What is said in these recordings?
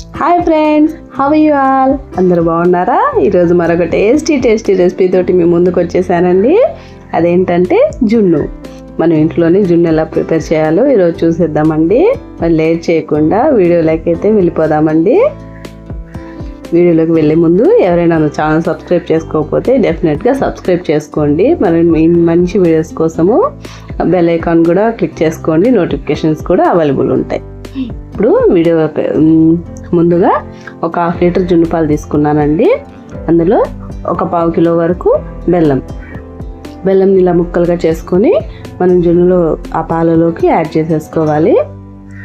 Hi friends how you all అందరూ బాగున్నారా? ఈరోజు మరొక టేస్టీ టేస్టీ రెసిపీ తోటి మీ ముందుకు వచ్చేసానండి. అదేంటంటే జున్ను. మనం ఇంట్లోనే జున్ను ఎలా ప్రిపేర్ చేయాలో ఈరోజు చూసేద్దామండి. మరి లేట్ చేయకుండా వీడియోలోకి అయితే వెళ్ళిపోదామండి. వీడియోలోకి వెళ్ళే ముందు ఎవరైనా నా ఛానల్ సబ్స్క్రైబ్ చేసుకోకపోతే డెఫినెట్గా సబ్స్క్రైబ్ చేసుకోండి. మరి మంచి వీడియోస్ కోసము బెల్ ఐకాన్ కూడా క్లిక్ చేసుకోండి. నోటిఫికేషన్స్ కూడా అవైలబుల్ ఉంటాయి. ఇప్పుడు వీడియో ముందుగా ఒక హాఫ్ లీటర్ జున్ను పాలు తీసుకున్నానండి. అందులో ఒక పావు కిలో వరకు బెల్లం. బెల్లం ఇలా ముక్కలుగా చేసుకొని మనం జున్నులో ఆ పాలలోకి యాడ్ చేసేసుకోవాలి.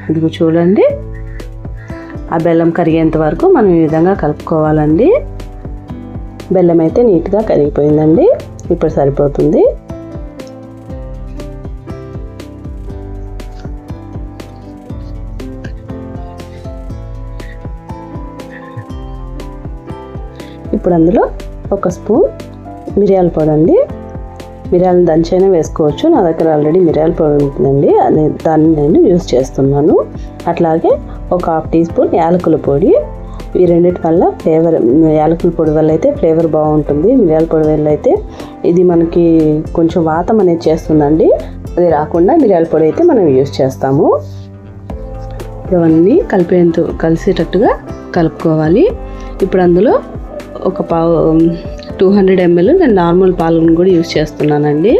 ఇదిగో చూడండి. ఆ బెల్లం కరిగేంత వరకు మనం ఈ విధంగా కలుపుకోవాలండి. బెల్లం అయితే నీట్గా కరిగిపోయిందండి. ఇప్పుడు సరిపోతుంది. ఇప్పుడు అందులో ఒక స్పూన్ మిరియాల పొడి అండి. మిరియాలు దంచైనా వేసుకోవచ్చు. నా దగ్గర ఆల్రెడీ మిరియాల పొడి ఉంటుందండి. అది దాన్ని నేను యూస్ చేస్తున్నాను. అట్లాగే ఒక హాఫ్ టీ స్పూన్ యాలకుల పొడి. ఈ రెండింటి వల్ల ఫ్లేవర్ యాలకుల పొడి వల్ల అయితే ఫ్లేవర్ బాగుంటుంది. మిరియాల పొడి వల్ల అయితే ఇది మనకి కొంచెం వాతం అనేది చేస్తుందండి. అది రాకుండా మిరియాల పొడి అయితే మనం యూస్ చేస్తాము. ఇవన్నీ కలిపేంత కలిసేటట్టుగా కలుపుకోవాలి. ఇప్పుడు అందులో ఒక పావు టూ హండ్రెడ్ ఎంఎల్ నేను నార్మల్ పాలను కూడా యూస్ చేస్తున్నానండి.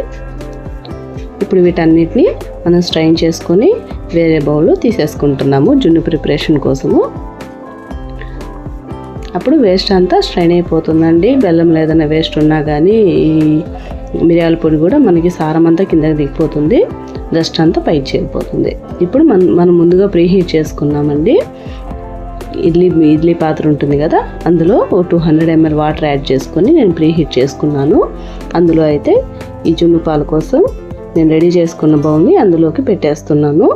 ఇప్పుడు వీటన్నిటిని మనం స్ట్రైన్ చేసుకొని వేరే బౌల్లో తీసేసుకుంటున్నాము జున్ను ప్రిపరేషన్ కోసము. అప్పుడు వేస్ట్ అంతా స్ట్రైన్ అయిపోతుందండి. బెల్లం ఏదైనా వేస్ట్ ఉన్నా కానీ ఈ మిరియాల పొడి కూడా మనకి సారం అంతా కిందకి దిగిపోతుంది. డస్ట్ అంతా పైకి చేరిపోతుంది. ఇప్పుడు మనం మనం ముందుగా ప్రీహీట్ చేసుకున్నామండి. ఇడ్లీ ఇడ్లీ పాత్ర ఉంటుంది కదా? అందులో ఓ two hundred ml water add చేసుకొని నేను ప్రీహీట్ చేసుకున్నాను. అందులో అయితే ఈ జున్ను పాల కోసం నేను రెడీ చేసుకున్న బౌల్ని అందులోకి పెట్టేస్తున్నాను.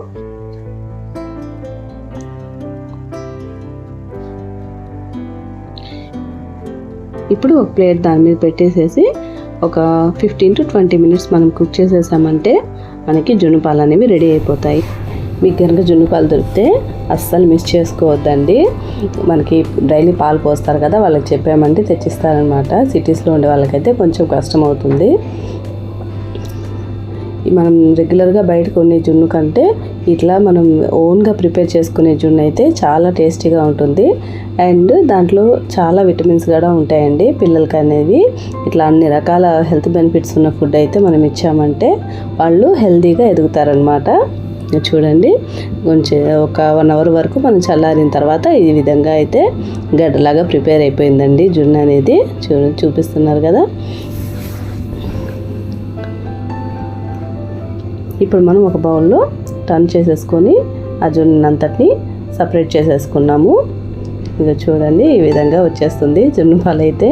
ఇప్పుడు ఒక ప్లేట్ దాని మీద పెట్టేసేసి ఒక ఫిఫ్టీన్ టు ట్వంటీ మినిట్స్ మనం కుక్ చేసేసామంటే మనకి జున్ను పాలు అనేవి రెడీ అయిపోతాయి. మీకు కనుక జున్ను పాలు దొరికితే అస్సలు మిస్ చేసుకోవద్దండి. మనకి డైలీ పాలు పోస్తారు కదా వాళ్ళకి చెప్పామంటే తెచ్చిస్తారనమాట. సిటీస్లో ఉండే వాళ్ళకైతే కొంచెం కష్టం అవుతుంది. మనం రెగ్యులర్గా బయట కొనే జున్ను కంటే ఇట్లా మనం ఓన్గా ప్రిపేర్ చేసుకునే జున్ను అయితే చాలా టేస్టీగా ఉంటుంది. అండ్ దాంట్లో చాలా విటమిన్స్ కూడా ఉంటాయండి పిల్లలకి అనేవి. ఇట్లా అన్ని రకాల హెల్త్ బెనిఫిట్స్ ఉన్న ఫుడ్ అయితే మనం ఇచ్చామంటే వాళ్ళు హెల్తీగా ఎదుగుతారనమాట. చూడండి. కొంచెం ఒక వన్ అవర్ వరకు మనం చల్లారిన తర్వాత ఈ విధంగా అయితే గడ్డలాగా ప్రిపేర్ అయిపోయిందండి జున్ను అనేది. చూ చూపిస్తున్నారు కదా. ఇప్పుడు మనం ఒక బౌల్లో టర్న్ చేసేసుకొని ఆ జున్ను అంతటిని సపరేట్ చేసేసుకున్నాము. ఇక చూడండి ఈ విధంగా వచ్చేస్తుంది జున్ను పాలు అయితే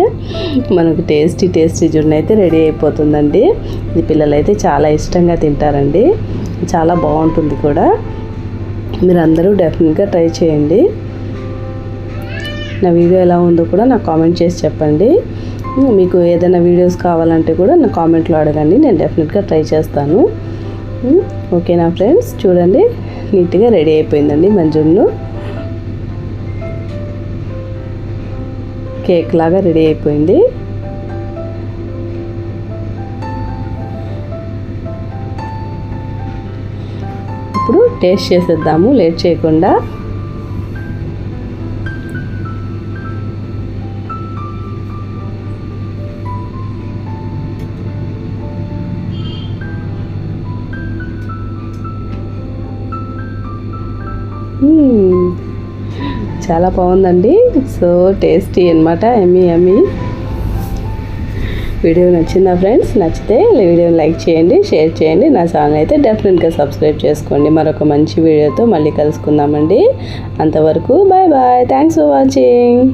మనకు టేస్టీ టేస్టీ జున్ను అయితే రెడీ అయిపోతుందండి. ఇది పిల్లలైతే చాలా ఇష్టంగా తింటారండి. చాలా బాగుంటుంది కూడా. మీరందరూ డెఫినెట్గా ట్రై చేయండి. నా వీడియో ఎలా ఉందో కూడా నాకు కామెంట్ చేసి చెప్పండి. మీకు ఏదైనా వీడియోస్ కావాలంటే కూడా నా కామెంట్లో అడగండి నేను డెఫినెట్గా ట్రై చేస్తాను. ఓకేనా ఫ్రెండ్స్? చూడండి నీట్గా రెడీ అయిపోయిందండి మంజున్ను కేక్ లాగా రెడీ అయిపోయింది. ఇప్పుడు టేస్ట్ చేసేద్దాము లేట్ చేయకుండా. చాలా బాగుందండి. సో టేస్టీ అనమాట ఎమ్మి ఎమ్మి. వీడియో నచ్చిందా ఫ్రెండ్స్? నచ్చితే వీడియోని లైక్ చేయండి షేర్ చేయండి. నా ఛానల్ అయితే డెఫినెట్గా సబ్స్క్రైబ్ చేసుకోండి. మరొక మంచి వీడియోతో మళ్ళీ కలుసుకుందామండి. అంతవరకు bye bye. Thanks for watching.